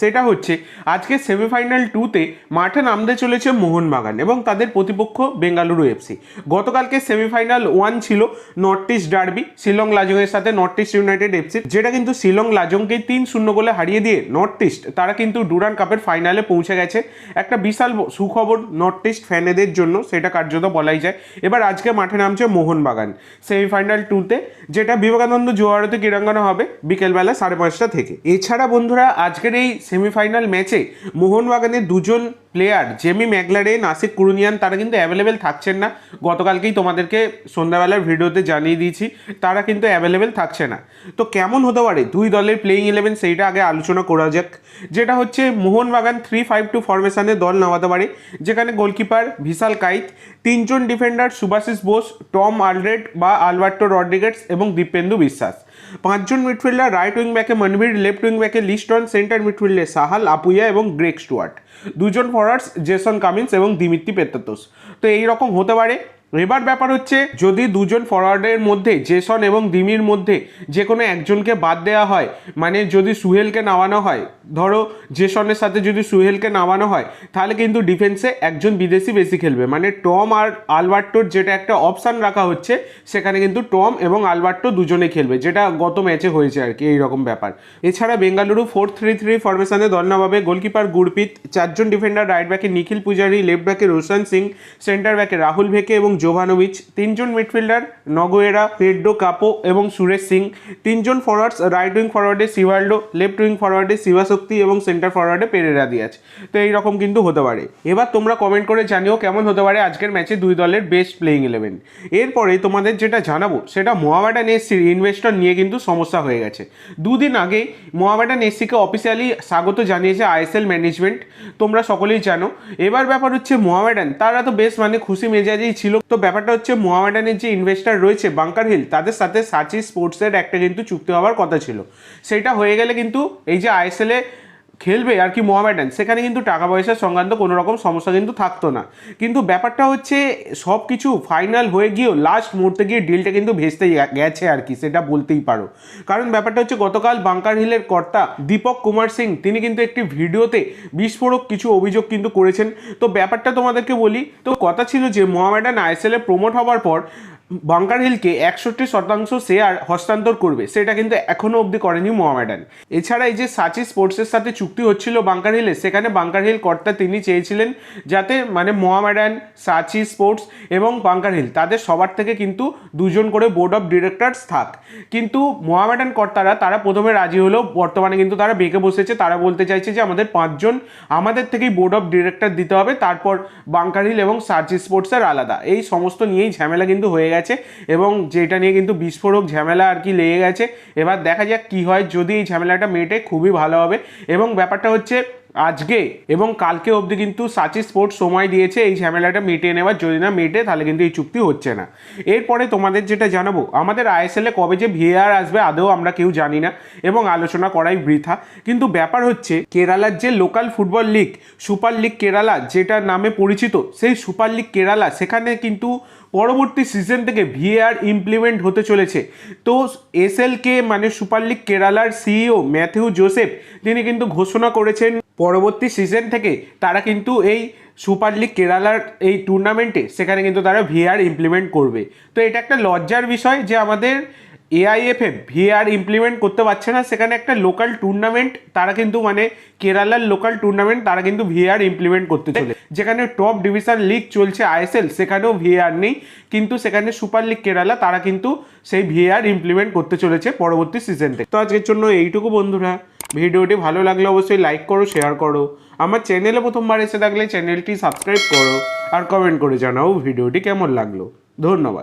সেটা হচ্ছে, আজকে সেমিফাইনাল টুতে মাঠে নামতে চলেছে মোহনবাগান এবং তাদের প্রতিপক্ষ বেঙ্গালুরু এফসি গতকালকে সেমিফাইনাল ওয়ান ছিল নর্থ ইস্ট ডার্বি শিলং লাজংয়ের সাথে নর্থ ইস্ট ইউনাইটেড এফসি যেটা কিন্তু শিলং লাজংকে তিন শূন্য গোলে হারিয়ে দিয়ে নর্থ ইস্ট তারা কিন্তু ডুরান কাপের ফাইনালে পৌঁছে গেছে। একটা বিশাল সুখবর নর্থ ইস্ট ফ্যানেদের জন্য, সেটা কার্যত বলাই যায়। এবার আজকে মাঠে নামছে মোহনবাগান সেমিফাইনাল টুতে যেটা বিবেকানন্দ জোয়ারতে ক্রীড়াঙ্গনা হবে বিকেলবেলা সাড়ে পাঁচটা থেকে। এছাড়া বন্ধুরা, আজকের এই সেমিফাইনাল ম্যাচে মোহনবাগানের দুজন player Jamie Maclaren Ashique Kuruniyan তারা কিন্তু অ্যাভেলেবেল থাকছেন না। গতকালকেই তোমাদেরকে সন্ধ্যাবেলার ভিডিওতে জানিয়ে দিয়েছি, তারা কিন্তু অ্যাভেলেবেল থাকছে না। তো কেমন হতে পারে? দুই দলের প্লেইং ইলেভেন সেইটা আগে আলোচনা করা যাক। যেটা হচ্ছে, মোহনবাগান থ্রি ফাইভ টু ফরমেশনে দল নামাতে পারে, যেখানে গোলকিপার ভিশাল কাইত তিনজন defender Subhasish Bose Tom Aldred বা আলবার্টো রড্রিগেটস এবং দীপেন্দু বিশ্বাস পাঁচজন মিডফিল্ডার রাইট উইং ব্যাকে মনবীর লেফট উইং ব্যাকে লিস্টন সেন্টার মিডফিল্ডে সাহাল, আপুইয়া এবং গ্রেক স্টুয়ার্ট। দুজন ফরওয়ার্ডস জেসন কামিন্স এবং দিমিত্তি পেত্তাতোস। তো এই রকম হতে পারে এবার ব্যাপার হচ্ছে, যদি দুজন ফরওয়ার্ডের মধ্যে জেসন এবং দিমির মধ্যে যে কোনো একজনকে বাদ দেওয়া হয় মানে যদি সুহেলকে নামানো হয়, ধরো জেসনের সাথে যদি সুহেলকে নামানো হয়, তাহলে কিন্তু ডিফেন্সে একজন বিদেশি বেশি খেলবে। মানে টম আর আলবার্টোর যেটা একটা অপশান রাখা হচ্ছে, সেখানে কিন্তু টম এবং আলবার্টো দুজনে খেলবে, যেটা গত ম্যাচে হয়েছে আর কি, এইরকম ব্যাপার। এছাড়া বেঙ্গালুরু ফোর থ্রি থ্রি ফরমেশনে দল গোলকিপার গুরপিত চারজন ডিফেন্ডার রাইট ব্যাকে নিখিল পূজারি লেফট ব্যাকে রোশন সিং সেন্টার ব্যাকে রাহুল ভেকে এবং জোভানোভিচ, তিনজন মিডফিল্ডার নগোয়েরা, পেড্রো কাপো এবং সুরেশ সিং, তিনজন ফরওয়ার্ডস রাইট উইং ফরওয়ার্ডে সিভাল্ডো, লেফট উইং ফরওয়ার্ডে শিবাশক্তি এবং সেন্টার ফরওয়ার্ডে পেরেরা দিয়াজ তো এইরকম কিন্তু হতে পারে। এবার তোমরা কমেন্ট করে জানিও কেমন হতে পারে আজকের ম্যাচে দুই দলের বেস্ট প্লেইং ইলেভেন এরপরে তোমাদের যেটা জানাব, সেটা মোহামেডান এসসির ইনভেস্টর নিয়ে কিন্তু সমস্যা হয়ে গেছে। দুদিন আগে মোহামেডান এসসিকে অফিসিয়ালি স্বাগত জানিয়েছে আইএসএল ম্যানেজমেন্ট তোমরা সকলেই জানো। এবার ব্যাপার হচ্ছে মোহামেডান তারা তো বেশ মানে খুশি মেজাজেই ছিল। তো ব্যাপারটা হচ্ছে মোহামেডানের যে ইনভেস্টার রয়েছে বাঙ্কার হিল তাদের সাথে সাচি স্পোর্টসের একটা কিন্তু চুক্তি হওয়ার কথা ছিল। সেটা হয়ে গেলে কিন্তু এই যে আইএসএল খেলবে আর কি মোহামেডান সেখানে কিন্তু টাকা পয়সার সংক্রান্ত কোনো রকম সমস্যা কিন্তু থাকতো না। কিন্তু ব্যাপারটা হচ্ছে, সব কিছু ফাইনাল হয়ে গিয়েও লাস্ট মুহূর্তে গিয়ে ডিলটা কিন্তু ভেস্তে গেছে আর কি, সেটা বলতেই পারো। কারণ ব্যাপারটা হচ্ছে, গতকাল বাংকার হিলের কর্তা দীপক কুমার সিং, তিনি কিন্তু একটি ভিডিওতে বিস্ফোরক কিছু অভিযোগ কিন্তু করেছেন। তো ব্যাপারটা তোমাদেরকে বলি, তো কথা ছিল যে মোহামেডান আইএসএল প্রমোট হওয়ার পর বাংকার হিলকে একষট্টি শতাংশ শেয়ার হস্তান্তর করবে, সেটা কিন্তু এখনও অবধি করেনি মোহামেডান। এছাড়া এই যে সাচি স্পোর্টসের সাথে চুক্তি হচ্ছিল বাংকার হিলে, সেখানে বাংকার হিল কর্তা তিনি চেয়েছিলেন যাতে মানে মোহামেডান, সাচি স্পোর্টস এবং বাংকার হিল, তাদের সবার থেকে কিন্তু দুজন করে বোর্ড অফ ডিরেক্টরস থাক। কিন্তু মোহামেডান কর্তারা, তারা প্রথমে রাজি হলেও বর্তমানে কিন্তু তারা বেঁকে বসেছে। তারা বলতে চাইছে যে আমাদের পাঁচজন আমাদের থেকেই বোর্ড অফ ডিরেক্টর দিতে হবে, তারপর বাংকার হিল এবং সাচি স্পোর্টসের আলাদা। এই সমস্ত নিয়েই ঝামেলা কিন্তু হয়ে গেছে। এবং যেটা নিয়ে কিন্তু বিস্ফোরক ঝামেলা আর কি লেগে গেছে। এবার দেখা যাক কি হয় যদি এই ঝামেলাটা মেটে খুবই ভালো হবে। এবং ব্যাপারটা হচ্ছে আজকে এবং কালকে অবধি কিন্তু সাচি স্পোর্টস সময় দিয়েছে, এই ঝামেলাটা মিটিয়ে নেওয়ার। যদি না মেটে, তাহলে কিন্তু এই চুক্তি হচ্ছে না। এরপরে তোমাদের যেটা জানাব, আমাদের আইএসএলে কবে যে ভিআর আসবে, আদৌ আমরা কেউ জানি না এবং আলোচনা করাই বৃথা। কিন্তু ব্যাপার হচ্ছে, কেরালার যে local football league, super league Kerala, যেটা নামে পরিচিত, সেই সুপার লিগ কেরালা, সেখানে কিন্তু পরবর্তী সিজন থেকে ভিএআর ইমপ্লিমেন্ট হতে চলেছে। তো এসএলকে মানে সুপার লিগ কেরালার সিইও ম্যাথিউ জোসেফ তিনি কিন্তু ঘোষণা করেছেন পরবর্তী সিজন থেকে তারা কিন্তু এই সুপার লিগ কেরালার এই টুর্নামেন্টে সেখানে কিন্তু তারা ভিআর ইমপ্লিমেন্ট করবে। তো এটা একটা লজ্জার বিষয় যে আমাদের এআইএফএফ ভিআর ইমপ্লিমেন্ট করতে পারছে না, সেখানে একটা লোকাল টুর্নামেন্ট তারা কিন্তু মানে কেরালার লোকাল টুর্নামেন্ট তারা কিন্তু ভিআর ইমপ্লিমেন্ট করতে চলে যেখানে টপ ডিভিশন লিগ চলছে আইএসএল সেখানেও ভিআর নেই, কিন্তু সেখানে সুপার লিগ কেরালা, তারা কিন্তু সেই ভিআর ইমপ্লিমেন্ট করতে চলেছে পরবর্তী সিজন থেকে তো আজকের জন্য এইটুকু বন্ধুরা। ভিডিওটি ভালো লাগলে অবশ্যই লাইক করো শেয়ার করো। আমার চ্যানেলে প্রথমবার এসে থাকলে চ্যানেলটি সাবস্ক্রাইব করো আর কমেন্ট করে জানাও ভিডিওটি কেমন লাগল। ধন্যবাদ।